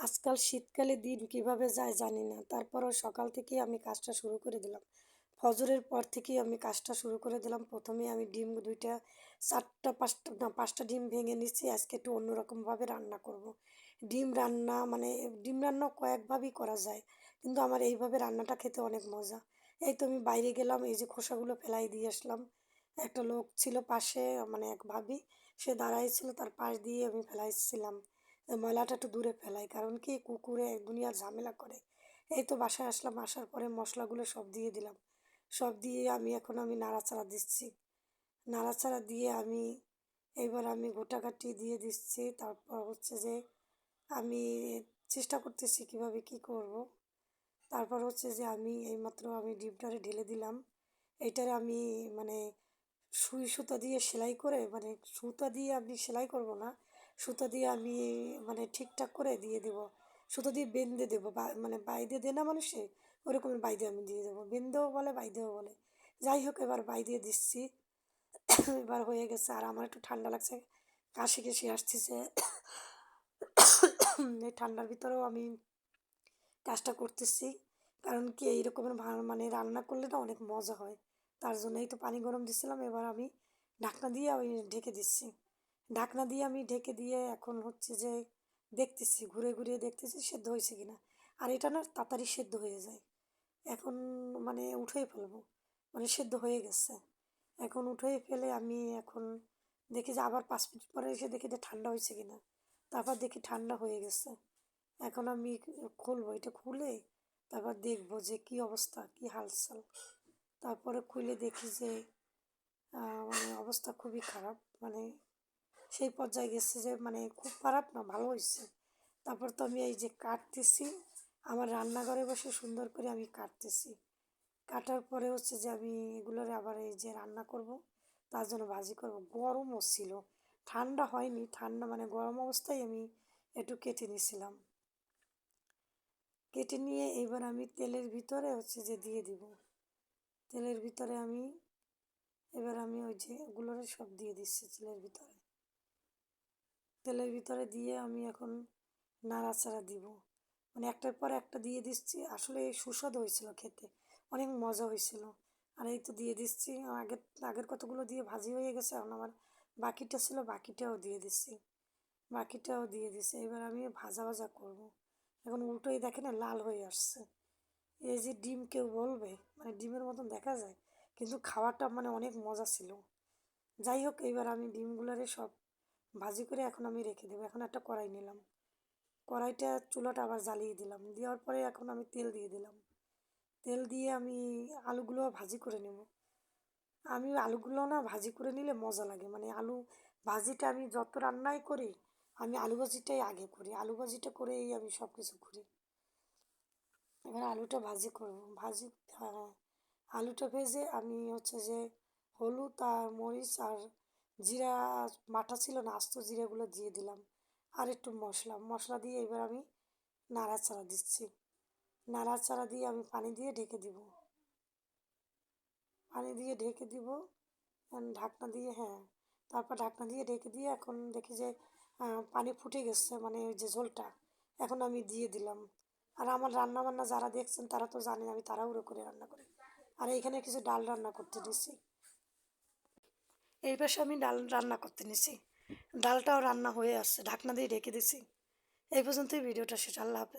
আজকাল শীতকালে দিন কীভাবে যায় জানি না। তারপরও সকাল থেকেই আমি কাজটা শুরু করে দিলাম। ফজরের পর থেকেই আমি কাজটা শুরু করে দিলাম। প্রথমে আমি ডিম দুইটা, চারটা, পাঁচটা, না, পাঁচটা ডিম ভেঙে নিচ্ছি। আজকে একটু অন্যরকমভাবে রান্না করব। ডিম রান্না মানে ডিম রান্না কয়েকভাবেই করা যায়। কিন্তু আমার এইভাবে রান্নাটা খেতে অনেক মজা। এই তো আমি বাইরে গেলাম, এই যে খোসাগুলো ফেলাই দিয়ে আসলাম। একটা লোক ছিল পাশে মানে এক ভাবি, সে দাঁড়াই ছিল, তার পাশ দিয়ে আমি ফেলাইছিলাম। ময়লাটা একটু দূরে ফেলাই। কারণ কি? কুকুরে দুনিয়ার ঝামেলা করে। এই তো বাসায় আসলাম, আসার পরে মশলাগুলো সব দিয়ে দিলাম। সব দিয়ে আমি এখন আমি নাড়াচাড়া দিচ্ছি। নাড়াচাড়া দিয়ে আমি এবার আমি গোটাকাটি দিয়ে দিচ্ছি। তারপর হচ্ছে যে আমি চেষ্টা করতেছি কীভাবে কী করব। তারপর হচ্ছে যে আমি এইমাত্র আমি ডিপটারে ঢেলে দিলাম। এইটারে আমি মানে সুই সুতা দিয়ে সেলাই করে মানে সুতা দিয়ে আমি সেলাই করব না। সুতো দিয়ে আমি মানে ঠিকঠাক করে দিয়ে দেব। সুতো দিয়ে বেঁধে দেবো। মানে বাইদে দে না মানুষে? ওরকম বাইদে আমি দিয়ে দেবো। বেঁধেও বলে, বাইদেও বলে। যাই হোক, এবার বাই দিয়ে দিচ্ছি। এবার হয়ে গেছে আর আমার একটু ঠান্ডা লাগছে। কাশি কাশি আসতেছে। এই ঠান্ডার ভিতরেও আমি কাজটা করতেছি। কারণ কি এইরকমের মানে রান্না করলে না অনেক মজা হয়। তার জন্যই তো পানি গরম দিচ্ছিলাম এবার আমি ঢাকনা দিয়ে আমি ঢেকে দিচ্ছি। ঢাকনা দিয়ে আমি ঢেকে দিয়ে এখন হচ্ছে যে দেখতেছি, ঘুরে ঘুরিয়ে দেখতেছি সেদ্ধ হয়েছে কি না আর এটা না তাড়াতাড়ি সেদ্ধ হয়ে যায়। এখন মানে উঠেই ফেলব। মানে সেদ্ধ হয়ে গেছে। এখন উঠেই ফেলে আমি এখন দেখি যে আবার পাঁচ মিনিট পরে এসে দেখি যে ঠান্ডা হয়েছে কি না তারপর দেখি ঠান্ডা হয়ে গেছে। এখন আমি খুলবো, এটা খুলে তারপর দেখব যে কি অবস্থা, কি হালচাল। তারপরে খুলে দেখি যে মানে অবস্থা খুবই খারাপ। মানে সেই পর্যায়ে গেছে যে মানে খুব খারাপ না, ভালো হয়েছে। তারপর তো আমি এই যে কাটতেছি, আমার রান্নাঘরে বসে সুন্দর করে আমি কাটতেছি। কাটার পরে হচ্ছে যে আমি এগুলোর আবার এই যে রান্না করব, তার জন্য ভাজি করব। গরমও ছিল, ঠান্ডা হয়নি, ঠান্ডা মানে গরম অবস্থায় আমি একটু কেটে নিয়েছিলাম। কেটে নিয়ে এবার আমি তেলের ভিতরে হচ্ছে যে দিয়ে দিব। তেলের ভিতরে আমি, এবার আমি ওই যে ওগুলোরে সব দিয়ে দিচ্ছি তেলের ভিতরে। তেলের ভিতরে দিয়ে আমি এখন নাড়াচাড়া দিব। মানে একটার পর একটা দিয়ে দিচ্ছি। আসলে সুস্বাদু হয়েছিল খেতে। অনেক মজা হয়েছিল। আর এই তো দিয়ে দিচ্ছি। আগের আগের কতগুলো দিয়ে ভাজি হয়ে গেছে, এখন আমার বাকিটা ছিল, বাকিটাও দিয়ে দিচ্ছি। বাকিটাও দিয়ে দিচ্ছি। এবার আমি ভাজা ভাজা করব। এখন উল্টোই দেখে না, লাল হয়ে আসছে। এই যে ডিম কেউ বলবে মানে ডিমের মতন দেখা যায়, কিন্তু খাওয়াটা মানে অনেক মজা ছিল। যাই হোক, এবার আমি ডিমগুলোরে সব ভাজি করে এখন আমি রেখে দেবো। এখন একটা কড়াই নিলাম। কড়াইটা চুলাটা আবার জ্বালিয়ে দিলাম। দেওয়ার পরে এখন আমি তেল দিয়ে দিলাম। তেল দিয়ে আমি আলুগুলো ভাজি করে নেব। আমি আলুগুলো না ভাজি করে নিলে মজা লাগে। মানে আলু ভাজিটা আমি যত রান্নাই করি, আমি আলু ভাজিটাই আগে করি। আলু ভাজিটা করেই আমি সব কিছু করি। এবার আলুটা ভাজি করব। ভাজি হ্যাঁ আলুটা ভেজে আমি হচ্ছে যে হলুদ আর মরিচ আর জিরা বাটা ছিল না, আস্ত জিরাগুলো দিয়ে দিলাম আর একটু মশলা। মশলা দিয়ে এবার আমি নাড়াচাড়া দিচ্ছি। নাড়াচাড়া দিয়ে আমি পানি দিয়ে ঢেকে দিব। পানি দিয়ে ঢেকে দিব। ঢাকনা দিয়ে হ্যাঁ। তারপর ঢাকনা দিয়ে ঢেকে দিয়ে এখন দেখি যে পানি ফুটে গেছে মানে ওই যে ঝোলটা। এখন আমি দিয়ে দিলাম। আর আমার রান্না বান্না যারা দেখছেন তারা তো জানেন আমি তাড়াহুড়ো করে রান্না করি। আর এইখানে কিছু ডাল রান্না করতে দিছি। এই পাশে আমি ডাল রান্না করতে নিছি। ডালটাও রান্না হয়ে আসছে। ঢাকনা দিয়ে ঢেকে দিছি। এই পর্যন্তই ভিডিওটা। শেষ আল্লাহ হাফেজ।